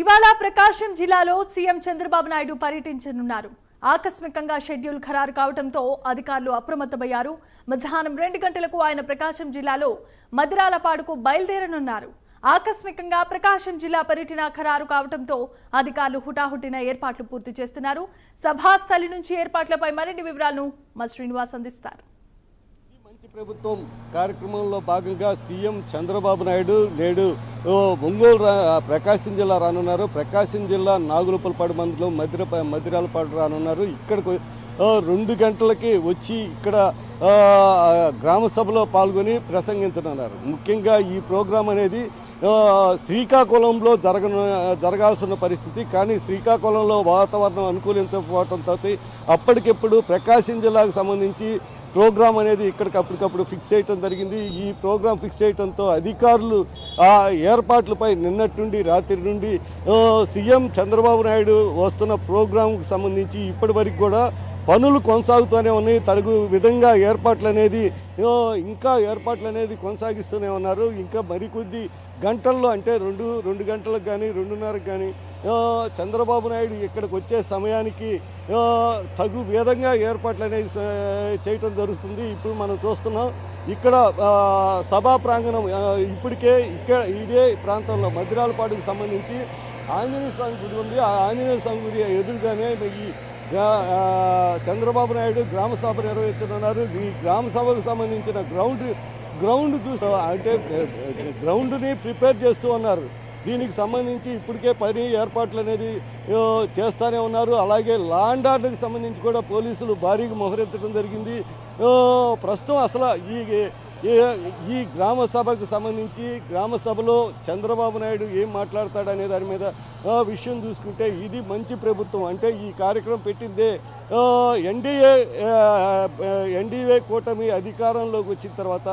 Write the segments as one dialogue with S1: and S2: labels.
S1: ఇవాళ ప్రకాశం జిల్లాలో సీఎం చంద్రబాబు నాయుడు పర్యటించనున్నారు. ఆకస్మికంగా షెడ్యూల్ ఖరారు కావడంతో అధికారులు అప్రమత్తమయ్యారు. మధ్యాహ్నం రెండు గంటలకు ఆయన ప్రకాశం జిల్లాలో మదిరాలపాడుకు బయలుదేరనున్నారు. ఆకస్మికంగా ప్రకాశం జిల్లా పర్యటన ఖరారు కావడంతో అధికారులు హుటాహుటిన ఏర్పాట్లు పూర్తి చేస్తున్నారు. సభాస్థలి నుంచి ఏర్పాట్లపై మరిన్ని వివరాలను మా శ్రీనివాస్ అందిస్తారు.
S2: ప్రభుత్వం కార్యక్రమంలో భాగంగా సీఎం చంద్రబాబు నాయుడు నేడు ఒంగోలు రా- ప్రకాశం జిల్లా రానున్నారు. ప్రకాశం జిల్లా నాగులపల్పాడు మండలం మధిర మధిరాలపాడు రానున్నారు. ఇక్కడికి రెండు గంటలకి వచ్చి ఇక్కడ గ్రామసభలో గ్రామ సభలో పాల్గొని ప్రసంగించనున్నారు. ముఖ్యంగా ఈ ప్రోగ్రాం అనేది శ్రీకాకుళంలో జరగను జరగాల్సిన పరిస్థితి. కానీ శ్రీకాకుళంలో వాతావరణం అనుకూలించకపోవడంతో అప్పటికెప్పుడు ప్రకాశం జిల్లాకు సంబంధించి ప్రోగ్రామ్ అనేది ఇక్కడికి అప్పటికప్పుడు ఫిక్స్ చేయటం జరిగింది. ఈ ప్రోగ్రామ్ ఫిక్స్ చేయడంతో అధికారులు ఆ ఏర్పాట్లపై నిన్నటి నుండి రాత్రి నుండి సీఎం చంద్రబాబు నాయుడు వస్తున్న ప్రోగ్రాంకి సంబంధించి ఇప్పటి వరకు కూడా పనులు కొనసాగుతూనే ఉన్నాయి. తగు విధంగా ఏర్పాట్లు అనేది ఇంకా ఏర్పాట్లు అనేది కొనసాగిస్తూనే ఉన్నారు. ఇంకా మరికొద్ది గంటల్లో అంటే రెండు రెండు గంటలకు కానీ రెండున్నరకు కానీ చంద్రబాబు నాయుడు ఇక్కడికి వచ్చే సమయానికి తగు విధంగా ఏర్పాట్లు అనేది చేయటం జరుగుతుంది. ఇప్పుడు మనం చూస్తున్నాం ఇక్కడ సభా ప్రాంగణం ఇప్పటికే ఇక్కడ ఇదే ప్రాంతంలో మధిరాలపాడుకు సంబంధించి ఆంజనేయ స్వామి గుడి ఉంది. ఆ ఆంజనేయ స్వామి గుడి ఎదురుగానే ఈ చంద్రబాబు నాయుడు గ్రామ సభ నిర్వహించనున్నారు. ఈ గ్రామ సభకు సంబంధించిన గ్రౌండ్ గ్రౌండ్ చూసా అంటే గ్రౌండ్ని ప్రిపేర్ చేస్తూ ఉన్నారు. దీనికి సంబంధించి ఇప్పటికే పని ఏర్పాట్లు అనేది చేస్తూనే ఉన్నారు. అలాగే లాండ్ ఆర్డర్కి సంబంధించి కూడా పోలీసులు భారీగా మోహరించడం జరిగింది. ప్రస్తుతం అసలు ఈ ఈ- గ్రామ సభకు సంబంధించి గ్రామ సభలో చంద్రబాబు నాయుడు ఏం మాట్లాడతాడనే దాని మీద విషయం చూసుకుంటే ఇది మంచి ప్రభుత్వం. అంటే ఈ కార్యక్రమం పెట్టిందే ఎన్డీఏ ఎన్డీఏ కూటమి అధికారంలోకి వచ్చిన తర్వాత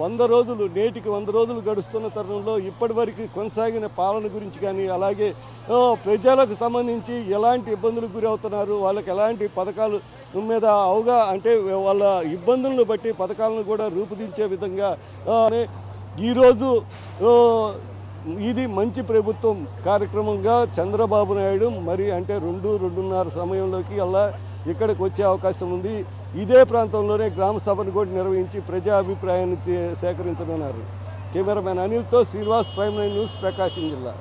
S2: వంద రోజులు నేటికి వంద రోజులు గడుస్తున్న తరుణంలో ఇప్పటివరకు కొనసాగిన పాలన గురించి కానీ అలాగే ప్రజలకు సంబంధించి ఎలాంటి ఇబ్బందులకు గురి అవుతున్నారు వాళ్ళకి ఎలాంటి పథకాలు మీద అవగా అంటే వాళ్ళ ఇబ్బందులను బట్టి పథకాలను కూడా రూపుదించే విధంగా ఈరోజు ఇది మంచి ప్రభుత్వం కార్యక్రమంగా చంద్రబాబు నాయుడు మరి అంటే రెండు రెండున్నర సమయంలోకి అలా ఇక్కడికి వచ్చే అవకాశం ఉంది. ఇదే ప్రాంతంలోనే గ్రామ సభను కూడా నిర్వహించి ప్రజా అభిప్రాయాన్ని సేకరించనున్నారు. Cameraman అనిల్తో Srinivas prime nine news Prakasam జిల్లా.